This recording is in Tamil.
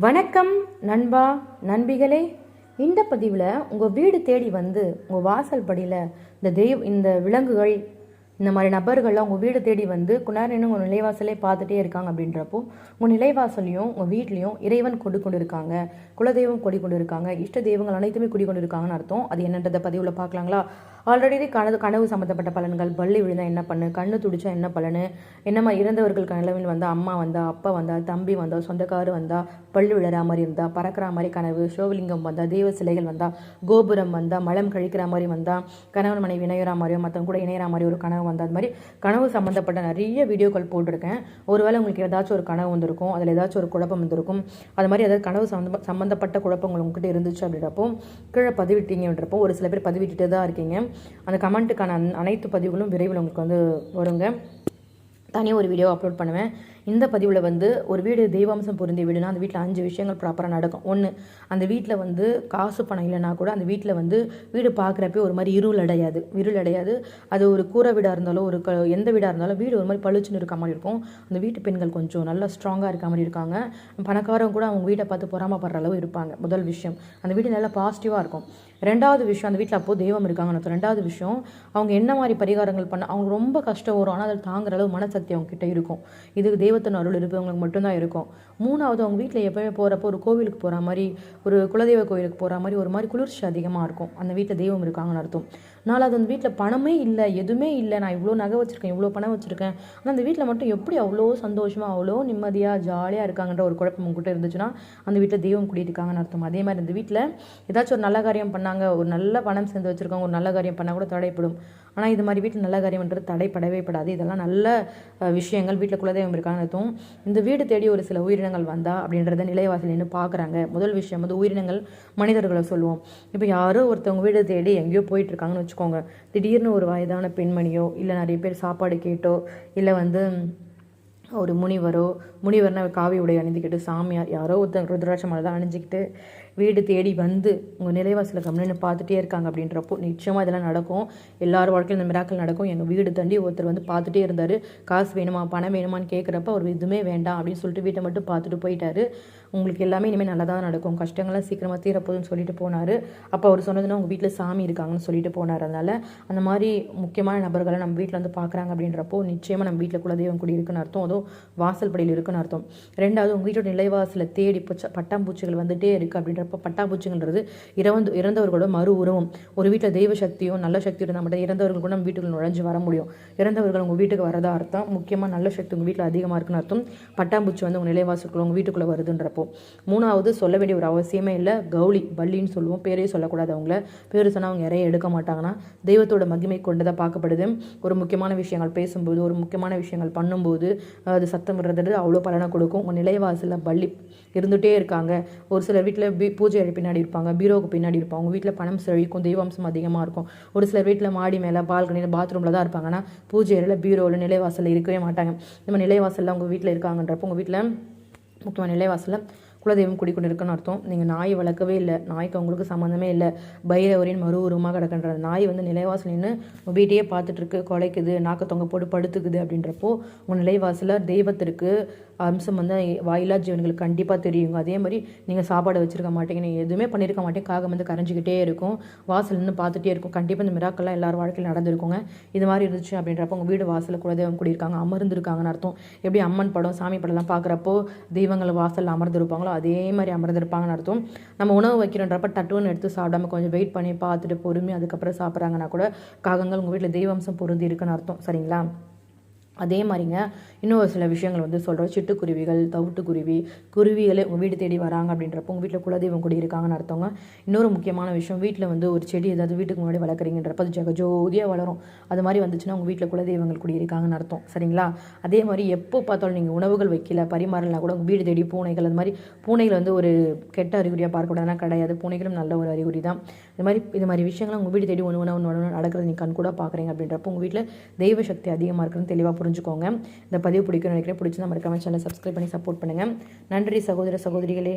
வணக்கம் நண்பா நண்பிகளே. இந்த பதிவில் உங்கள் வீடு தேடி வந்து உங்கள் வாசல் படியில் இந்த தெய்வ இந்த விலங்குகள் இந்த மாதிரி நபர்கள்லாம் உங்கள் வீடு தேடி வந்து குணாரின்னு உங்கள் நிலைவாசலே பார்த்துட்டே இருக்காங்க அப்படின்றப்போ உங்கள் நிலைவாசலையும் உங்கள் வீட்லேயும் இறைவன் கொடி கொண்டு இருக்காங்க குலதெய்வம் கொடி கொண்டு இருக்காங்க இஷ்ட தெய்வங்கள் அனைத்துமே குடி கொண்டு இருக்காங்கன்னு அர்த்தம். அது என்னன்றதை பதிவில் பார்க்கலாங்களா? ஆல்ரெடி கனவு கனவு சம்மந்தப்பட்ட பலன்கள். பள்ளி விழுந்தா என்ன பண்ணு? கண்ணு துடிச்சா என்ன பலனு? என்னம்மா இறந்தவர்கள் கனவில் வந்தா அம்மா வந்தா அப்பா வந்தா தம்பி வந்தா சொந்தக்காரு வந்தா பள்ளி விழுற மாதிரி இருந்தா பறக்கிற மாதிரி கனவு சிவலிங்கம் வந்தா தெய்வ சிலைகள் வந்தா கோபுரம் வந்தா மலம் கழிக்கிற மாதிரி வந்தா கணவன் மனைவி இணையிற மாதிரியோ மற்றவங்க கூட இணையிற மாதிரி ஒரு கனவு வந்தா அது மாதிரி கனவு சம்மந்தப்பட்ட நிறைய வீடியோக்கள் போட்டிருக்கேன். ஒருவேளை உங்களுக்கு ஏதாச்சும் ஒரு கனவு வந்திருக்கும் அதில் ஏதாச்சும் ஒரு குழப்பம் வந்திருக்கும் அது மாதிரி ஏதாவது கனவு சம்மந்த சம்மந்தப்பட்ட குழப்பங்கள் உங்ககிட்ட இருந்துச்சு அப்படின்றப்போ கீழே பதிவிட்டீங்கன்றப்போ ஒரு சில பேர் பதிவிட்டுட்டு தான் இருக்கீங்க. அந்த கமெண்ட்டுக்கான அனைத்து பதிவுகளும் விரைவில் உங்களுக்கு வந்து வருங்க. தனியாக ஒரு வீடியோ அப்லோட் பண்ணுவேன். இந்த பதிவில் வந்து ஒரு வீடு தெய்வாம்சம் பொருந்திய வீடுனா அந்த வீட்டில் அஞ்சு விஷயங்கள் ப்ராப்பராக நடக்கும். ஒன்று அந்த வீட்டில் வந்து காசு பணம் இல்லைனா கூட அந்த வீட்டில் வந்து வீடு பார்க்குறப்ப ஒரு மாதிரி இருள் அடையாது. இருள் அடையாது. அது ஒரு கூரை வீடாக இருந்தாலும் ஒரு க எந்த வீடாக இருந்தாலும் வீடு ஒரு மாதிரி பளிச்சுன்னு இருக்க மாதிரி இருக்கும். அந்த வீட்டு பெண்கள் கொஞ்சம் நல்லா ஸ்ட்ராங்காக இருக்க மாதிரி இருக்காங்க. பணக்காரங்க கூட அவங்க வீட்டை பார்த்து பொறாமப்படுற அளவு இருப்பாங்க. முதல் விஷயம். அந்த வீடு நல்லா பாசிட்டிவாக இருக்கும். ரெண்டாவது விஷயம் அந்த வீட்டில் அப்போது தெய்வம் இருக்காங்கன்னு அர்த்தம் ரெண்டாவது விஷயம் அவங்க என்ன மாதிரி பரிகாரங்கள் பண்ண அவங்க ரொம்ப கஷ்டம் வரும். ஆனால் அதில் தாங்குற அளவு மனசக்தி அவங்க கிட்ட இருக்கும். இதுக்கு தெய்வத்தின் அருள் இருப்பவங்களுக்கு மட்டும்தான் இருக்கும். மூணாவது அவங்க வீட்டில் எப்போயுமே போகிறப்போ ஒரு கோவிலுக்கு போகிற மாதிரி ஒரு குலதெய்வ கோவிலுக்கு போகிற மாதிரி ஒரு மாதிரி குளிர்ச்சி அதிகமாக இருக்கும். அந்த வீட்டில் தெய்வம் இருக்காங்கன்னு அர்த்தம். நாலாவது அந்த வீட்டில் பணமே இல்லை எதுவுமே இல்லை. நான் இவ்வளோ நகை வச்சுருக்கேன் இவ்வளோ பணம் வச்சுருக்கேன். ஆனால் அந்த வீட்டில் மட்டும் எப்படி அவ்வளோ சந்தோஷமாக அவ்வளோ நிம்மதியாக ஜாலியாக இருக்காங்கன்ற ஒரு குழப்பம் உங்ககிட்ட இருந்துச்சுன்னா அந்த வீட்டில் தெய்வம் குடியிருக்காங்கன்னு அர்த்தம்? அதே மாதிரி இந்த வீட்டில் ஏதாச்சும் ஒரு நல்ல காரியம் பண்ணாங்க ஒரு நல்ல பணம் சேர்ந்து வச்சுருக்காங்க ஒரு நல்ல காரியம் பண்ணால் கூட தடைப்படும். ஆனால் இது மாதிரி வீட்டில் நல்ல காரியம்ன்றது தடைப்படவே படாது. இதெல்லாம் நல்ல விஷயங்கள் வீட்டில் குலதெய்வம் இருக்கான்னு அர்த்தம். இந்த வீடு தேடி ஒரு சில உயிரினங்கள் வந்தா அப்படின்றத நிலைவாசல் நின்று பார்க்குறாங்க முதல் விஷயம் வந்து உயிரினங்கள் மனிதர்களை சொல்லுவோம். இப்போ யாரோ ஒருத்தவங்க வீடு தேடி எங்கேயோ போயிட்டுருக்காங்கன்னு வச்சுக்கோங்க. திடீர்னு ஒரு வயதான பெண்மணியோ இல்லை நிறைய பேர் சாப்பாடு கேட்டோ இல்லை வந்து ஒரு முனிவரோ முனிவர்னா காவி உடை அணிந்துக்கிட்டு சாமியார் யாரோ ஒருத்தர் ருத்ராட்ச மலை தான் அணிஞ்சிக்கிட்டு வீடு தேடி வந்து உங்கள் நிலைவாசலில் கம்மின்னு பார்த்துட்டே இருக்காங்க அப்படின்றப்போ நிச்சயமாக இதெல்லாம் நடக்கும். எல்லார் வாழ்க்கையும் இந்த மிராக்கள் நடக்கும். எங்கள் வீடு தண்டி ஒருத்தர் வந்து பார்த்துட்டே இருந்தார். காசு வேணுமா பணம் வேணுமான்னு கேட்குறப்ப அவர் எதுவுமே வேண்டாம் அப்படின்னு சொல்லிட்டு வீட்டை மட்டும் பார்த்துட்டு போயிட்டாரு. உங்களுக்கு எல்லாமே இனிமேல் நல்லா தான் நடக்கும். கஷ்டங்கள்லாம் சீக்கிரமாக தீரப்போகுதுன்னு சொல்லிட்டு போனார். அப்போ அவர் சொன்னதுன்னா உங்கள் வீட்டில் சாமி இருக்காங்கன்னு சொல்லிட்டு போனார். அதனால் அந்த மாதிரி முக்கியமான நபர்களை நம்ம வீட்டில் வந்து பார்க்குறாங்க அப்படின்றப்போ நிச்சயமாக நம்ம வீட்டில் குலதெய்வம் கூடி இருக்குன்னு அர்த்தம். அதுவும் வாசல் படியில் இருக்குன்னு அர்த்தம். ரெண்டாவது உங்கள் வீட்டோட நிலைவாசலை தேடி பச்ச பட்டாம்பூச்சிகள் வந்துட்டே இருக்குது அப்படின்றப்ப பட்டாம்பூச்சிங்கன்றது இறந்து இறந்தவர்களோட மறு உருவம். ஒரு வீட்டில் தெய்வ சக்தியும் நல்ல சக்தியும் இருந்தால் மட்டும் இறந்தவர்கள் கூட நம்ம வீட்டுக்குள்ள நுழைஞ்சு வர முடியும். இறந்தவர்கள் உங்கள் வீட்டுக்கு வரதா அர்த்தம். முக்கியமாக நல்ல சக்தி உங்கள் வீட்டில் அதிகமாக இருக்குன்னு அர்த்தம். பட்டாம்பூச்சி வந்து உங்கள் நிலைவாசலுக்குள்ள உங்கள் வீட்டுக்குள்ளே வருதுன்றப்போ. மூணாவது சொல்ல வேண்டிய ஒரு அவசியமே இல்லை. கௌளி பள்ளின்னு சொல்லுவோம். பேரே சொல்லக்கூடாது அவங்கள. பேர் சொன்னால் அவங்க நிறைய எடுக்க மாட்டாங்கன்னா தெய்வத்தோட மகிமை கொண்டதாக பார்க்கப்படுது. ஒரு முக்கியமான விஷயங்கள் பேசும்போது ஒரு முக்கியமான விஷயங்கள் பண்ணும்போது அது சத்தம் விடுறது அவ்வளோ பலனை கொடுக்கும். உங்கள் நிலைவாசலில் பள்ளி இருந்துகிட்டே இருக்காங்க. ஒரு சிலர் வீட்டில் பீ பூஜை பின்னாடி இருப்பாங்க. பீரோவுக்கு பின்னாடி இருப்பாங்க. அவங்க வீட்டில் பணம் செழிக்கும் தெய்வாம்சம் அதிகமாக இருக்கும். ஒரு சிலர் வீட்டில் மாடி மேலே பால்கனியில் பாத்ரூமில் தான் இருப்பாங்கன்னா பூஜை அறையில் பீரோவில் நிலைவாசலில் இருக்கவே மாட்டாங்க. நம்ம நிலைவாசலில் அவங்க வீட்டில் இருக்காங்கன்றப்போ உங்கள் வீட்டில் முக்கியமான நிலைவாசலில் குலதெய்வம் குடிக்கொண்டிருக்குன்னு அர்த்தம். நீங்கள் நாய் வளர்க்கவே இல்லை. நாய்க்கு அவங்களுக்கு சம்மந்தமே இல்லை. பைரவரின் மறு உருவமாக கிடக்கின்ற நாய் வந்து நிலைவாசல் நின்று உங்கள் வீட்டையே பார்த்துட்ருக்கு குலைக்குது நாக்கு தொங்க போட்டு படுத்துக்குது அப்படின்றப்போ உங்கள் நிலைவாசலில் தெய்வத்திற்கு அம்சம் வந்து வாயிலா ஜீவன்களுக்கு கண்டிப்பாக தெரியுங்க. அதே மாதிரி நீங்கள் சாப்பாடு வச்சுருக்க மாட்டீங்க நீங்கள் எதுவுமே பண்ணியிருக்க மாட்டேங்க காகம் வந்து கரைஞ்சிக்கிட்டே இருக்கும் வாசல் நின்று பார்த்துட்டே இருக்கும். கண்டிப்பாக இந்த மிராக்கெல்லாம் எல்லார் வாழ்க்கையில் நடந்திருக்குங்க. இது மாதிரி இருந்துச்சு அப்படின்றப்ப உங்கள் வீடு வாசலில் குலதெய்வம் கூடியிருக்காங்க அமர்ந்திருக்காங்கன்னு அர்த்தம். எப்படி அம்மன் படம் சாமி படம்லாம் பார்க்குறப்போ தெய்வங்கள் வாசலில் அமர்ந்திருப்பாங்களோ அதே மாதிரி அமர்ந்திருப்பாங்கன்னு அர்த்தம். நம்ம உணவு வைக்கிறோன்றப்ப டட்டுன்னு எடுத்து சாப்பிடாம கொஞ்சம் வெயிட் பண்ணி பார்த்துட்டு பொறுமை அதுக்கப்புறம் சாப்பிட்றாங்கன்னா கூட காகங்கள் உங்கள் வீட்டில் தெய்வம்சம் பொருந்தி இருக்குன்னு அர்த்தம். சரிங்களா? அதே மாதிரிங்க இன்னொரு சில விஷயங்கள் வந்து சொல்கிறோம் சிட்டுக்குருவிகள் தவிட்டுக்குருவி குருவிகளே உங்கள் வீடு தேடி வராங்க அப்படின்றப்போ உங்கள் வீட்டில் குலதெய்வம் குடி இருக்காங்கன்னு அர்த்தங்க. இன்னொரு முக்கியமான விஷயம் வீட்டில் வந்து ஒரு செடி ஏதாவது வீட்டுக்கு முன்னாடி வளர்க்குறீங்கன்றப்ப அது ஜெகஜோதியாக வளரும். அது மாதிரி வந்துச்சுன்னா உங்கள் வீட்டில் குலதெய்வங்கள் குடி இருக்காங்கன்னு அர்த்தம். சரிங்களா? அதே மாதிரி எப்போ பார்த்தாலும் நீங்கள் உணவுகள் வைக்கல பரிமாறலாம் கூட உங்கள் வீடு தேடி பூனைகள் அது மாதிரி பூனைகள் வந்து ஒரு கெட்ட அறிகுறியாக பார்க்கக்கூடாதுனா கிடையாது. பூனைகளும் நல்ல ஒரு அறிகுறி தான். இது மாதிரி இது மாதிரி விஷயங்கள் உங்கள் வீடு தேடி ஒன்று ஒன்று ஒன்று நடக்கிறது நீங்கள் கண் கூட பார்க்குறீங்க அப்படின்றப்போ உங்கள் வீட்டில் தெய்வ சக்தி அதிகமாக இருக்குன்னு தெளிவாக புரிஞ்சுக்கோங்க. இந்த பதிவு பிடிக்கும்னு நினைக்கிறேன். பிடிச்சி நம்ம மறக்காம சப்ஸ்கிரைப் பண்ணி சப்போர்ட் பண்ணுங்கள் நன்றி சகோதர சகோதரிகளே.